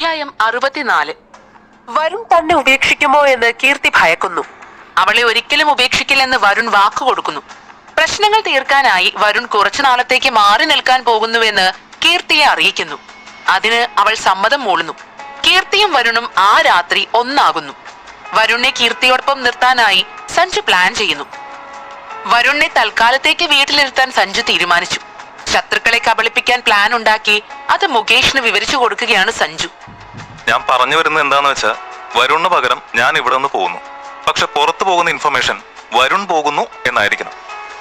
അധ്യായം അറുപത്തിനാല്. വരുൺ തന്നെ ഉപേക്ഷിക്കുമോ എന്ന് കീർത്തി ഭയക്കുന്നു. അവളെ ഒരിക്കലും ഉപേക്ഷിക്കില്ലെന്ന് വരുൺ വാക്കു കൊടുക്കുന്നു. പ്രശ്നങ്ങൾ തീർക്കാനായി വരുൺ കുറച്ചു നാളത്തേക്ക് മാറി നിൽക്കാൻ പോകുന്നുവെന്ന് കീർത്തിയെ അറിയിക്കുന്നു. അതിന് അവൾ സമ്മതം മൂളുന്നു. കീർത്തിയും വരുണും ആ രാത്രി ഒന്നാകുന്നു. വരുണിനെ കീർത്തിയോടൊപ്പം നിർത്താനായി സഞ്ജു പ്ലാൻ ചെയ്യുന്നു. വരുണിനെ തൽക്കാലത്തേക്ക് വീട്ടിലിരുത്താൻ സഞ്ജു തീരുമാനിച്ചു. ശത്രുക്കളെ കബളിപ്പിക്കാൻ പ്ലാൻ ഉണ്ടാക്കി അത് മുകേഷിന് വിവരിച്ചു കൊടുക്കുകയാണ് സഞ്ജു. ഞാൻ പറഞ്ഞു വരുന്നത് എന്താന്ന് വെച്ചാൽ വരുണിന് പകരം ഞാൻ ഇവിടെ നിന്ന് പോകുന്നു. പക്ഷെ പുറത്തു പോകുന്ന ഇൻഫർമേഷൻ വരുൺ പോകുന്നു എന്നായിരിക്കണം.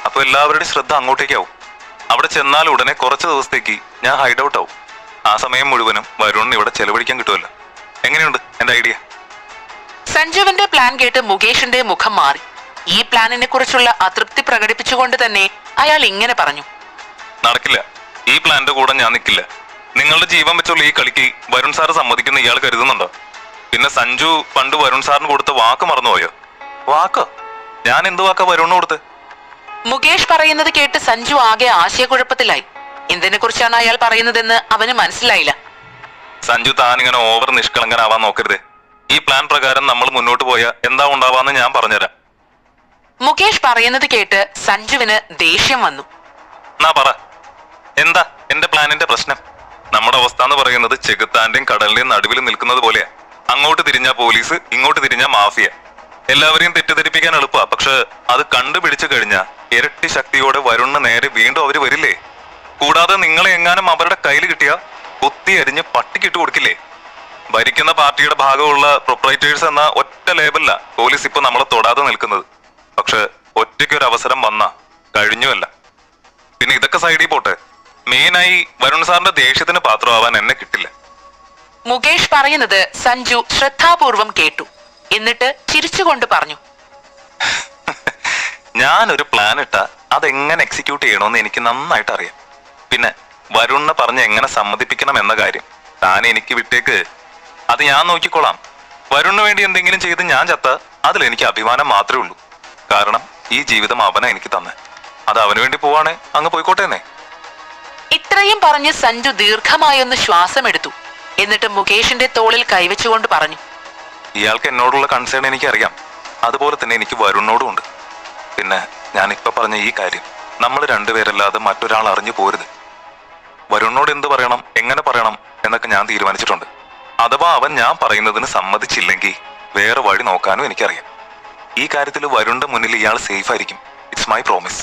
അപ്പൊ എല്ലാവരുടെയും ശ്രദ്ധ അങ്ങോട്ടേക്കാവും. അവിടെ ചെന്നാൽ ഉടനെ കുറച്ച് ദിവസത്തേക്ക് ഞാൻ ഹൈഡ് ഔട്ട് ആവും. ആ സമയം മുഴുവനും വരുണിന് ഇവിടെ ചെലവഴിക്കാൻ കിട്ടുമല്ലോ. എങ്ങനെയുണ്ട് എന്റെ ഐഡിയ സഞ്ജുവിന്റെ പ്ലാൻ കേട്ട് മുകേഷിന്റെ മുഖം മാറി. ഈ പ്ലാനിനെ കുറിച്ചുള്ള അതൃപ്തി പ്രകടിപ്പിച്ചുകൊണ്ട് തന്നെ അയാൾ ഇങ്ങനെ പറഞ്ഞു. നടക്കില്ല. ഈ പ്ലാന്റെ കൂടെ ഞാൻ നിൽക്കില്ല നിങ്ങളുടെ ജീവൻ വെച്ചുള്ള ഈ കളിക്ക് വരുൺ സാറ് സമ്മതിക്കുന്ന ഇയാൾ കരുതുന്നുണ്ടോ? പിന്നെ സഞ്ജു പണ്ട് വരുൺ സാറിന് കൊടുത്ത വാക്ക് മറന്നുപോയോ? വാക്കോ? ഞാൻ എന്ത് വാക്കാ വരുണ് കൊടുത്ത്? മുകേഷ് പറയുന്നത് കേട്ട് സഞ്ജു ആകെ ആശയക്കുഴപ്പത്തിലായി. എന്തിനെ കുറിച്ചാണ് അയാൾ പറയുന്നതെന്ന് അവന് മനസ്സിലായില്ല. സഞ്ജു താൻ ഇങ്ങനെ ഓവർ നിഷ്കളങ്കനാവാൻ നോക്കരുത്. ഈ പ്ലാൻ പ്രകാരം നമ്മൾ മുന്നോട്ട് പോയാൽ എന്താ ഉണ്ടാവാന്ന് ഞാൻ പറഞ്ഞുതരാം. മുകേഷ് പറയുന്നത് കേട്ട് സഞ്ജുവിന് ദേഷ്യം വന്നു. എന്നാ പറ. എന്താ എന്റെ പ്ലാനിന്റെ പ്രശ്നം? നമ്മുടെ അവസ്ഥ എന്ന് പറയുന്നത് ചെകുത്താന്റെയും കടലിന്റെയും നടുവിൽ നിൽക്കുന്നത് പോലെയാ. അങ്ങോട്ട് തിരിഞ്ഞ പോലീസ് ഇങ്ങോട്ട് തിരിഞ്ഞ മാഫിയ. എല്ലാവരെയും തെറ്റിദ്ധരിപ്പിക്കാൻ എളുപ്പാ പക്ഷെ അത് കണ്ടുപിടിച്ചു കഴിഞ്ഞാൽ ഇരട്ടി ശക്തിയോടെ വരുണ്ണ നേരെ വീണ്ടും അവർ വരില്ലേ? കൂടാതെ നിങ്ങളെ എങ്ങാനും അവരുടെ കയ്യിൽ കിട്ടിയ കുത്തി അരിഞ്ഞ് പട്ടിക്കിട്ട് കൊടുക്കില്ലേ? ഭരിക്കുന്ന പാർട്ടിയുടെ ഭാഗമുള്ള പ്രൊപ്പറേറ്റേഴ്സ് എന്ന ഒറ്റ ലേബലില പോലീസ് ഇപ്പൊ നമ്മളെ തൊടാതെ നിൽക്കുന്നത്. പക്ഷെ ഒറ്റയ്ക്കൊരു അവസരം വന്ന കഴിഞ്ഞുമല്ല പിന്നെ ഇതൊക്കെ സൈഡിൽ പോട്ടെ. മെയിനായി വരുൺ സാറിന്റെ ദേഷ്യത്തിന് പാത്രമാവാൻ എന്നെ കിട്ടില്ല. മുകേഷ് പറയുന്നത് സഞ്ജു ശ്രദ്ധാപൂർവം കേട്ടു. എന്നിട്ട് ചിരിച്ചുകൊണ്ട് പറഞ്ഞു. ഞാനൊരു പ്ലാൻ ഇട്ട അതെങ്ങനെ എക്സിക്യൂട്ട് ചെയ്യണമെന്ന് എനിക്ക് നന്നായിട്ട് അറിയാം. പിന്നെ വരുണിനെ പറഞ്ഞ് എങ്ങനെ സമ്മതിപ്പിക്കണം എന്ന കാര്യം. താൻ എനിക്ക് വിട്ടേക്ക്. അത് ഞാൻ നോക്കിക്കോളാം വരുണിന് വേണ്ടി എന്തെങ്കിലും ചെയ്ത് ഞാൻ ചത്ത അതിൽ എനിക്ക് അഭിമാനം മാത്രമേ ഉള്ളൂ. കാരണം ഈ ജീവിതം അവനാ എനിക്ക് തന്നെ. അത് അവന് വേണ്ടി പോവാണേ. അങ്ങ് പോയിക്കോട്ടേന്നേ. ഇത്രയും പറഞ്ഞ് സഞ്ജു ദീർഘമായൊന്ന് ശ്വാസമെടുത്തു. എന്നിട്ട് മുകേഷിന്റെ തോളിൽ കൈവച്ചുകൊണ്ട് പറഞ്ഞു. ഇയാൾക്ക് എന്നോടുള്ള കൺസേൺ എനിക്ക് അറിയാം അതുപോലെ തന്നെ എനിക്ക് വരുണിനോടും ഉണ്ട്. പിന്നെ ഞാൻ ഇപ്പൊ പറഞ്ഞ ഈ കാര്യം നമ്മൾ രണ്ടുപേരല്ലാതെ മറ്റൊരാൾ അറിഞ്ഞു പോരുത്. വരുണിനോട് എന്ത് പറയണം എങ്ങനെ പറയണം എന്നൊക്കെ ഞാൻ തീരുമാനിച്ചിട്ടുണ്ട്. അഥവാ അവൻ ഞാൻ പറയുന്നതിന് സമ്മതിച്ചില്ലെങ്കിൽ വേറെ വഴി നോക്കാനും എനിക്കറിയാം. ഈ കാര്യത്തിൽ വരുണിന്റെ മുന്നിൽ ഇയാൾ സേഫ് ആയിരിക്കും. ഇറ്റ്സ് മൈ പ്രോമിസ്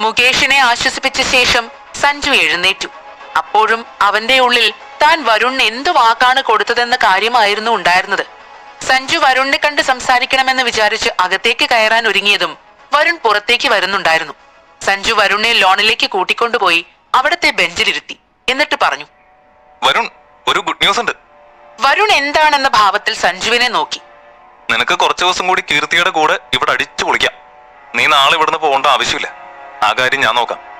മുകേഷിനെ ആശ്വസിപ്പിച്ച ശേഷം സഞ്ജു എഴുന്നേറ്റു. അപ്പോഴും അവന്റെ ഉള്ളിൽ താൻ വരുൺ എന്തു വാക്കാണ് കൊടുത്തതെന്ന കാര്യമായിരുന്നു ഉണ്ടായിരുന്നത്. സഞ്ജു വരുണിനെ കണ്ട് സംസാരിക്കണമെന്ന് വിചാരിച്ച് അകത്തേക്ക് കയറാൻ ഒരുങ്ങിയതും വരുൺ പുറത്തേക്ക് വരുന്നുണ്ടായിരുന്നു. സഞ്ജു വരുണിനെ ലോണിലേക്ക് കൂട്ടിക്കൊണ്ടുപോയി അവിടത്തെ ബെഞ്ചിലിരുത്തി. എന്നിട്ട് പറഞ്ഞു വരുൺ ഒരു ഗുഡ് ന്യൂസ് ഉണ്ട് വരുൺ എന്താണെന്ന ഭാവത്തിൽ സഞ്ജുവിനെ നോക്കി. നിനക്ക് കുറച്ചു ദിവസം കൂടി കീർത്തിയുടെ കൂടെ ഇവിടെ അടിച്ചു പൊളിക്കാം. നീ നാളെ ഇവിടുന്ന് പോകേണ്ട ആവശ്യമില്ല. ആ കാര്യം ഞാൻ നോക്കാം.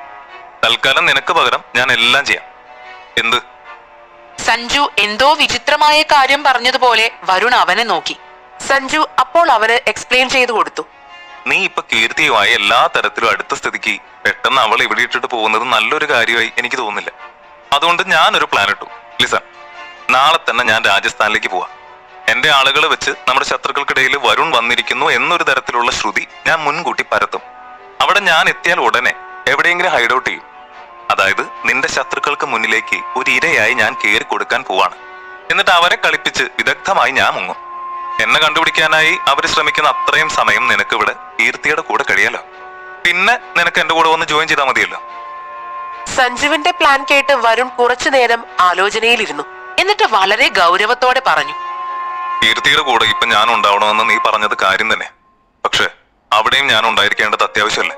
തൽക്കാലം നിനക്ക് പകരം ഞാൻ എല്ലാം ചെയ്യാം. എന്ത്? സഞ്ജു എന്തോ വിചിത്രമായ കാര്യം പറഞ്ഞതുപോലെ വരുൺ അവനെ നോക്കി. സഞ്ജു അപ്പോൾ അവന് എക്സ്പ്ലെയിൻ ചെയ്തു കൊടുത്തു. നീ ഇപ്പൊ കീർത്തിയുമായി എല്ലാ തരത്തിലും അടുത്ത സ്ഥിതിക്ക് പെട്ടെന്ന് അവൾ ഇവിടെ ഇട്ടിട്ട് പോകുന്നത് നല്ലൊരു കാര്യമായി എനിക്ക് തോന്നുന്നില്ല. അതുകൊണ്ട് ഞാൻ ഒരു പ്ലാൻ ഇട്ടു. ലിസൺ നാളെ തന്നെ ഞാൻ രാജസ്ഥാനിലേക്ക് പോവാം. എന്റെ ആളുകളെ വെച്ച് നമ്മുടെ ശത്രുക്കൾക്കിടയിൽ വരുൺ വന്നിരിക്കുന്നു എന്നൊരു തരത്തിലുള്ള ശ്രുതി ഞാൻ മുൻകൂട്ടി പരത്തും. അവിടെ ഞാൻ എത്തിയാൽ ഉടനെ എവിടെയെങ്കിലും ഹൈഡ് ഔട്ട് ചെയ്യും. അതായത് നിന്റെ ശത്രുക്കൾക്ക് മുന്നിലേക്ക് ഒരു ഇരയായി ഞാൻ കയറി കൊടുക്കാൻ പോവാണ്. എന്നിട്ട് അവരെ കളിപ്പിച്ച് വിദഗ്ധമായി ഞാൻ മുങ്ങും. എന്നെ കണ്ടുപിടിക്കാനായി അവർ ശ്രമിക്കുന്ന അത്രയും സമയം നിനക്ക് ഇവിടെ കീർത്തിയുടെ കൂടെ കഴിയാലോ പിന്നെ നിനക്ക് എന്റെ കൂടെ വന്ന് ജോയിൻ ചെയ്താൽ മതിയല്ലോ. സഞ്ജീവിന്റെ പ്ലാൻ കേട്ട് വരുൺ കുറച്ചു നേരം ആലോചനയിലിരുന്നു. എന്നിട്ട് വളരെ ഗൗരവത്തോടെ പറഞ്ഞു. കീർത്തിയുടെ കൂടെ ഇപ്പൊ ഞാൻ ഉണ്ടാവണമെന്ന് നീ പറഞ്ഞത് കാര്യം തന്നെ. പക്ഷെ അവിടെയും ഞാൻ ഉണ്ടായിരിക്കേണ്ടത് അത്യാവശ്യമല്ലേ?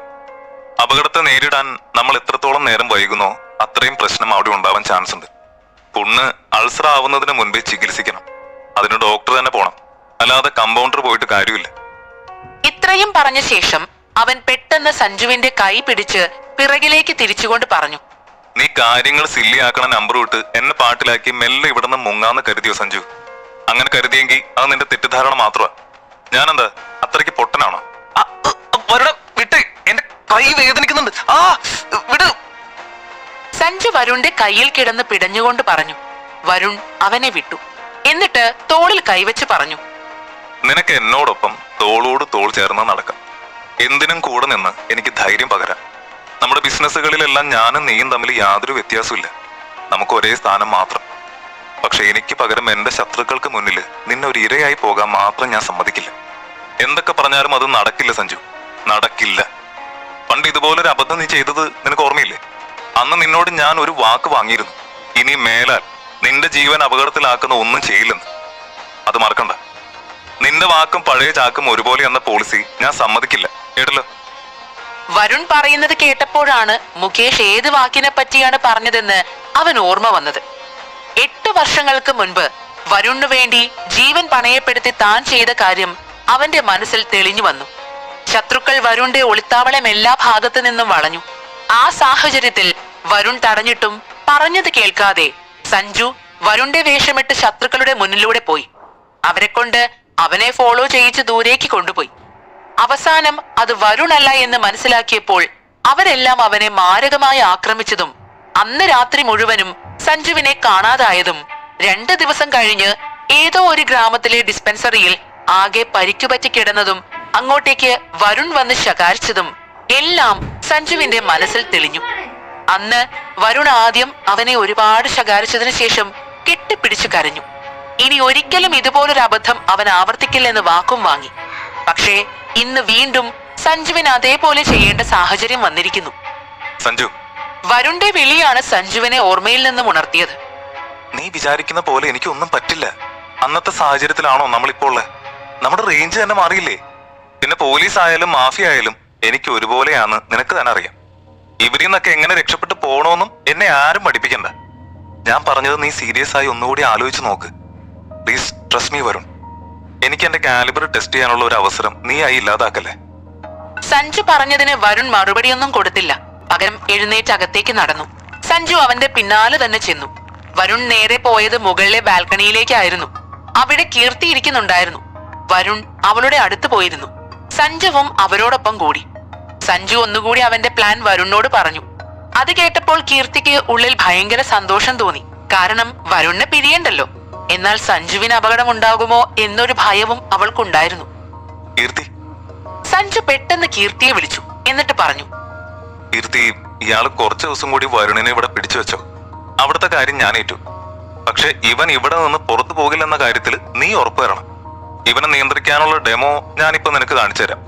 അപകടത്തെ നേരിടാൻ നമ്മൾ എത്രത്തോളം നേരം വൈകുന്നോ അത്രയും പ്രശ്നം അവിടെ ഉണ്ടാവാൻ ചാൻസ് ഉണ്ട്. പുണ്ണ് അൾസർ ആവുന്നതിന് മുൻപേ ചികിത്സിക്കണം. അതിന് ഡോക്ടർ തന്നെ പോണം. അല്ലാതെ കമ്പൗണ്ടർ പോയിട്ട് കാര്യമില്ല. ഇത്രയും പറഞ്ഞ ശേഷം അവൻ പെട്ടെന്ന് സഞ്ജുവിന്റെ കൈ പിടിച്ച് പിറകിലേക്ക് തിരിച്ചുകൊണ്ട് പറഞ്ഞു. നീ കാര്യങ്ങൾ സില്ലിയാക്കണ നമ്പർ വിട്ട് എന്നെ പാട്ടിലാക്കി മെല്ലെ ഇവിടുന്ന് മുങ്ങാന്ന് കരുതിയോ സഞ്ജു? അങ്ങനെ കരുതിയെങ്കിൽ അത് നിന്റെ തെറ്റിദ്ധാരണ മാത്രമാ. ഞാനെന്താ അത്രയ്ക്ക് പൊട്ടനാണോ? വരണം, കൈ വേദനിക്കുന്നുണ്ട്. ആ വിട്. സഞ്ജു വരുണിന്റെ കയ്യിൽ കിടന്ന് പിടഞ്ഞുകൊണ്ട് പറഞ്ഞു വരുൺ അവനെ വിട്ടു. എന്നിട്ട് തോളിൽ കൈവച്ച് പറഞ്ഞു നിനക്ക് എന്നോടൊപ്പം തോളോട് തോൾ ചേർന്ന് നടക്കാം. എന്തിനും കൂടെ നിന്ന് എനിക്ക് ധൈര്യം പകരാം നമ്മുടെ ബിസിനസ്സുകളിലെല്ലാം ഞാനും നീയും തമ്മിൽ യാതൊരു വ്യത്യാസമില്ല നമുക്ക് ഒരേ സ്ഥാനം മാത്രം. പക്ഷെ എനിക്ക് പകരം എന്റെ ശത്രുക്കൾക്ക് മുന്നിൽ നിന്നെ ഒരു ഇരയായി പോകാൻ മാത്രം ഞാൻ സമ്മതിക്കില്ല. എന്തൊക്കെ പറഞ്ഞാലും അത് നടക്കില്ല സഞ്ജു. നടക്കില്ല. പണ്ട് ഇതുപോലൊരു അബദ്ധം നീ ചെയ്തത് നിനക്ക് ഓർമ്മയില്ലേ? അന്ന് നിന്നോട് ഞാൻ ഒരു വാക്ക് വാങ്ങിയിരുന്നു. ഇനി മേലാൽ നിന്റെ ജീവൻ അപകടത്തിലാക്കുന്ന ഒന്നും ചെയ്യില്ലെന്ന്. അത് മറക്കണ്ട. നിന്റെ വാക്കും പഴയ ചാക്കും ഒരുപോലെ എന്ന പോളിസി ഞാൻ സമ്മതിക്കില്ല. കേട്ടല്ലോ? വരുൺ പറയുന്നത് കേട്ടപ്പോഴാണ് മുകേഷ് ഏത് വാക്കിനെ പറ്റിയാണ് പറഞ്ഞതെന്ന് അവൻ ഓർമ്മ വന്നത്. എട്ട് വർഷങ്ങൾക്ക് മുൻപ് വരുണിനു വേണ്ടി ജീവൻ പണയപ്പെടുത്തി താൻ ചെയ്ത കാര്യം അവന്റെ മനസ്സിൽ തെളിഞ്ഞു വന്നു. ശത്രുക്കൾ വരുണിന്റെ ഒളിത്താവളം എല്ലാ ഭാഗത്തു നിന്നും വളഞ്ഞു. ആ സാഹചര്യത്തിൽ വരുൺ തടഞ്ഞിട്ടും പറഞ്ഞത് കേൾക്കാതെ സഞ്ജു വരുണിന്റെ വേഷമിട്ട് ശത്രുക്കളുടെ മുന്നിലൂടെ പോയി. അവരെ കൊണ്ട് അവനെ ഫോളോ ചെയ്യിച്ച് ദൂരേക്ക് കൊണ്ടുപോയി. അവസാനം അത് വരുണല്ല എന്ന് മനസ്സിലാക്കിയപ്പോൾ അവരെല്ലാം അവനെ മാരകമായി ആക്രമിച്ചതും അന്ന് രാത്രി മുഴുവനും സഞ്ജുവിനെ കാണാതായതും രണ്ട് ദിവസം കഴിഞ്ഞ് ഏതോ ഒരു ഗ്രാമത്തിലെ ഡിസ്പെൻസറിയിൽ ആകെ പരിക്കുപറ്റി കിടന്നതും അങ്ങോട്ടേക്ക് വരുൺ വന്ന് ശകാരിച്ചതും എല്ലാം സഞ്ജുവിന്റെ മനസ്സിൽ തെളിഞ്ഞു. അന്ന് വരുൺ ആദ്യം അവനെ ഒരുപാട് ശകാരിച്ചതിനു ശേഷം കെട്ടിപ്പിടിച്ചു കരഞ്ഞു. ഇനി ഒരിക്കലും ഇതുപോലൊരു അബദ്ധം അവൻ ആവർത്തിക്കില്ലെന്ന് വാക്കും വാങ്ങി. പക്ഷേ ഇന്ന് വീണ്ടും സഞ്ജുവിന് അതേപോലെ ചെയ്യേണ്ട സാഹചര്യം വന്നിരിക്കുന്നു. സഞ്ജു. വരുണിന്റെ വിളിയാണ് സഞ്ജുവിനെ ഓർമ്മയിൽ നിന്നും ഉണർത്തിയത്. നീ വിചാരിക്കുന്ന പോലെ എനിക്കൊന്നും പറ്റില്ല. അന്നത്തെ സാഹചര്യത്തിലാണോ നമ്മളിപ്പോൾ നമ്മുടെ റേഞ്ച് തന്നെ മാറിയില്ലേ? പിന്നെ പോലീസ് ആയാലും മാഫിയ ആയാലും എനിക്ക് ഒരുപോലെയാണ് നിനക്ക് തന്നെ അറിയാം. ഇവരിൽ നിന്നൊക്കെ എങ്ങനെ രക്ഷപ്പെട്ടു പോകണോന്നും എന്നെ ആരും പഠിപ്പിക്കണ്ട. ഞാൻ പറഞ്ഞത് നീ സീരിയസ് ആയി ഒന്നുകൂടി ആലോചിച്ച് നോക്ക്. Please trust me Varun. എനിക്ക് എന്റെ കാലിബർ ടെസ്റ്റ് ചെയ്യാനുള്ള ഒരു അവസരം നീ ആയി ഇല്ലാതാക്കല്ലേ? സഞ്ജു പറഞ്ഞതിന് വരുൺ മറുപടിയൊന്നും കൊടുത്തില്ല. പകരം എഴുന്നേറ്റ് അകത്തേക്ക് നടന്നു. സഞ്ജു അവന്റെ പിന്നാലെ തന്നെ ചെന്നു. വരുൺ നേരെ പോയത് മുകളിലെ ബാൽക്കണിയിലേക്കായിരുന്നു. അവിടെ കീർത്തിയിരിക്കുന്നുണ്ടായിരുന്നു. വരുൺ അവളുടെ അടുത്ത് പോയിരുന്നു. സഞ്ജുവും അവരോടൊപ്പം കൂടി. സഞ്ജു ഒന്നുകൂടി അവന്റെ പ്ലാൻ വരുണിനോട് പറഞ്ഞു. അത് കേട്ടപ്പോൾ കീർത്തിക്ക് ഉള്ളിൽ ഭയങ്കര സന്തോഷം തോന്നി. കാരണം വരുണിനെ പിരിയണ്ടല്ലോ. എന്നാൽ സഞ്ജുവിന് അപകടം ഉണ്ടാകുമോ എന്നൊരു ഭയവും അവൾക്കുണ്ടായിരുന്നു. കീർത്തി? സഞ്ജു പെട്ടെന്ന് കീർത്തിയെ വിളിച്ചു. എന്നിട്ട് പറഞ്ഞു. കീർത്തി ഇയാൾ കുറച്ചു ദിവസം കൂടി വരുണിനെ ഇവിടെ പിടിച്ചു വെച്ചോ. അവിടുത്തെ കാര്യം ഞാൻ ഏറ്റു പക്ഷെ ഇവൻ ഇവിടെ നിന്ന് പുറത്തു പോകില്ലെന്ന കാര്യത്തിൽ നീ ഉറപ്പു തരണം ഇവനെ നിയന്ത്രിക്കാനുള്ള ഡെമോ ഞാനിപ്പോ നിനക്ക് കാണിച്ചു തരാം.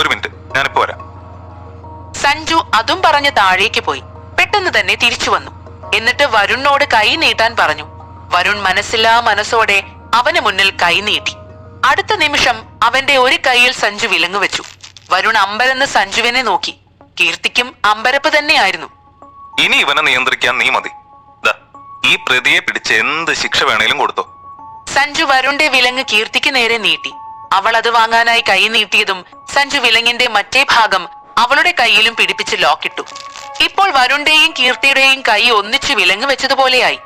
ഒരു മിനിറ്റ് ഞാനിപ്പോ വരാം. സഞ്ജു അതും പറഞ്ഞ് താഴേക്ക് പോയി. പെട്ടെന്ന് തന്നെ തിരിച്ചു വന്നു. എന്നിട്ട് വരുണിനോട് കൈ നീട്ടാൻ പറഞ്ഞു. വരുൺ മനസ്സില്ലാ മനസ്സോടെ അവന് മുന്നിൽ കൈ നീട്ടി. അടുത്ത നിമിഷം അവന്റെ ഒരു കൈയിൽ സഞ്ജു വിലങ്ങുവെച്ചു വരുൺ അമ്പരന്ന് സഞ്ജുവിനെ നോക്കി. കീർത്തിക്കും അമ്പരപ്പ് തന്നെയായിരുന്നു. ഇനി ഇവനെ നിയന്ത്രിക്കാൻ നീ മതി. ഈ പ്രതിയെ പിടിച്ച് എന്ത് ശിക്ഷ വേണേലും കൊടുത്തോ. സഞ്ജു വരുണിന്റെ വിലങ്ങ് കീർത്തിക്ക് നേരെ നീട്ടി. അവൾ അത് വാങ്ങാനായി കൈ നീട്ടിയതും സഞ്ജു വിലങ്ങിന്റെ മറ്റേ ഭാഗം അവളുടെ കൈയിലും പിടിപ്പിച്ച് ലോക്കിട്ടു ഇപ്പോൾ വരുണിന്റെയും കീർത്തിയുടെയും കൈ ഒന്നിച്ചു വിലങ്ങ് വെച്ചതുപോലെയായി.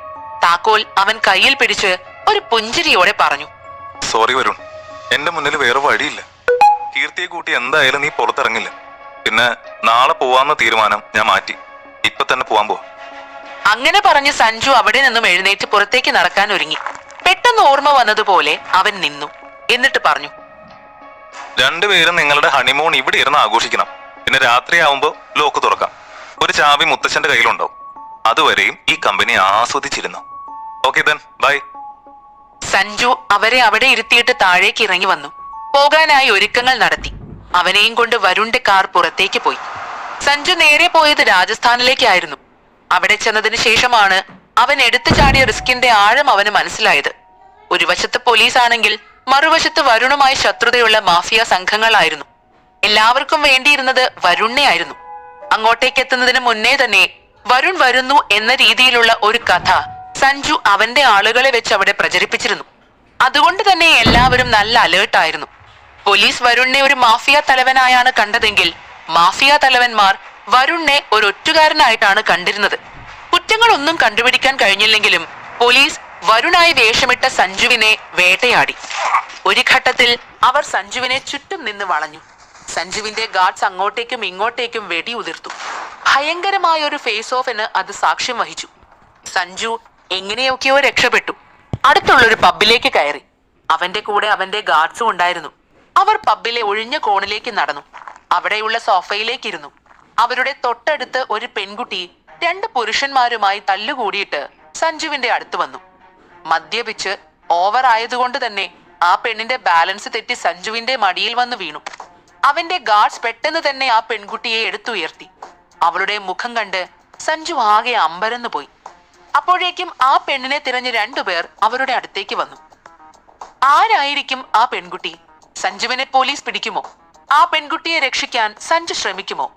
താക്കോൽ അവൻ കയ്യിൽ പിടിച്ച് ഒരു പുഞ്ചിരിയോടെ പറഞ്ഞു. സോറി വരുൺ എന്റെ മുന്നിൽ വേറെ വഴിയില്ല. കീർത്തിയെ കൂട്ടി എന്തായാലും നീ പുറത്തിറങ്ങില്ല. പിന്നെ നാളെ പോവാന്ന തീരുമാനം ഞാൻ മാറ്റി. ഇപ്പൊ തന്നെ പോവാൻ പോ അങ്ങനെ പറഞ്ഞ് സഞ്ജു അവിടെ നിന്നും എഴുന്നേറ്റ് പുറത്തേക്ക് നടക്കാൻ ഒരുങ്ങി. പെട്ടെന്ന് ഓർമ്മ വന്നതുപോലെ അവൻ നിന്നു. എന്നിട്ട് പറഞ്ഞു രണ്ടുപേരും നിങ്ങളുടെ ഹണിമൂൺ ഇവിടെ ഇരുന്ന് ആഘോഷിക്കണം. പിന്നെ രാത്രിയാവുമ്പോ ലോക്ക് തുറക്കാം. ഒരു ചാവി മുത്തച്ഛന്റെ കയ്യിലുണ്ടാവും. അതുവരെയും ഈ കമ്പനി ആസ്വദിച്ചിരുന്നു. ഓക്കെ ദെൻ ബൈ സഞ്ജു അവരെ അവിടെ ഇരുത്തിയിട്ട് താഴേക്ക് ഇറങ്ങി വന്നു. പോകാനായി ഒരുക്കങ്ങൾ നടത്തി. അവനെയും കൊണ്ട് വരുണിന്റെ കാർ പുറത്തേക്ക് പോയി. സഞ്ജു നേരെ പോയത് രാജസ്ഥാനിലേക്കായിരുന്നു. അവിടെ ചെന്നതിന് ശേഷമാണ് അവൻ എടുത്തു ചാടിയ റിസ്കിന്റെ ആഴം അവന് മനസ്സിലായത്. ഒരു വശത്ത് പോലീസ് ആണെങ്കിൽ മറുവശത്ത് വരുണുമായി ശത്രുതയുള്ള മാഫിയ സംഘങ്ങളായിരുന്നു. എല്ലാവർക്കും വേണ്ടിയിരുന്നത് വരുണ്ണയായിരുന്നു അങ്ങോട്ടേക്ക് എത്തുന്നതിന് മുന്നേ തന്നെ വരുൺ വരുന്നു എന്ന രീതിയിലുള്ള ഒരു കഥ സഞ്ജു അവന്റെ ആളുകളെ വെച്ച് അവിടെ പ്രചരിപ്പിച്ചിരുന്നു. അതുകൊണ്ട് തന്നെ എല്ലാവരും നല്ല അലേർട്ടായിരുന്നു പോലീസ് വരുണിനെ ഒരു മാഫിയ തലവനായാണ് കണ്ടതെങ്കിൽ മാഫിയ തലവന്മാർ വരുണിനെ ഒരു ഒറ്റുകാരനായിട്ടാണ് കണ്ടിരുന്നത്. കുറ്റങ്ങളൊന്നും കണ്ടുപിടിക്കാൻ കഴിഞ്ഞില്ലെങ്കിലും പോലീസ് വരുണായി വേഷമിട്ട സഞ്ജുവിനെ വേട്ടയാടി. ഒരു ഘട്ടത്തിൽ അവർ സഞ്ജുവിനെ ചുറ്റും നിന്ന് വളഞ്ഞു. സഞ്ജുവിന്റെ ഗാർഡ്സ് അങ്ങോട്ടേക്കും ഇങ്ങോട്ടേക്കും വെടി ഉതിർത്തു ഭയങ്കരമായ ഒരു ഫേസ് ഓഫിന് അത് സാക്ഷ്യം വഹിച്ചു. സഞ്ജു എങ്ങനെയൊക്കെയോ രക്ഷപ്പെട്ടു. അടുത്തുള്ളൊരു പബ്ബിലേക്ക് കയറി. അവന്റെ കൂടെ അവന്റെ ഗാർഡ്സും ഉണ്ടായിരുന്നു. അവർ പബ്ബിലെ ഒഴിഞ്ഞ കോണിലേക്ക് നടന്നു. അവിടെയുള്ള സോഫയിലേക്കിരുന്നു. അവരുടെ തൊട്ടടുത്ത് ഒരു പെൺകുട്ടി രണ്ട് പുരുഷന്മാരുമായി തല്ലുകൂടിയിട്ട് സഞ്ജുവിന്റെ അടുത്ത് വന്നു. മദ്യപിച്ച് ഓവർ ആയതുകൊണ്ട് തന്നെ ആ പെണ്ണിന്റെ ബാലൻസ് തെറ്റി സഞ്ജുവിന്റെ മടിയിൽ വന്ന് വീണു. അവന്റെ ഗാർഡ്സ് പെട്ടെന്ന് തന്നെ ആ പെൺകുട്ടിയെ എടുത്തുയർത്തി. അവളുടെ മുഖം കണ്ട് സഞ്ജു ആകെ അമ്പരന്ന് പോയി. അപ്പോഴേക്കും ആ പെണ്ണിനെ തിരഞ്ഞ് രണ്ടുപേർ അവരുടെ അടുത്തേക്ക് വന്നു. ആരായിരിക്കും ആ പെൺകുട്ടി? സഞ്ജുവിനെ പോലീസ് പിടിക്കുമോ? ആ പെൺകുട്ടിയെ രക്ഷിക്കാൻ സഞ്ജു ശ്രമിക്കുമോ?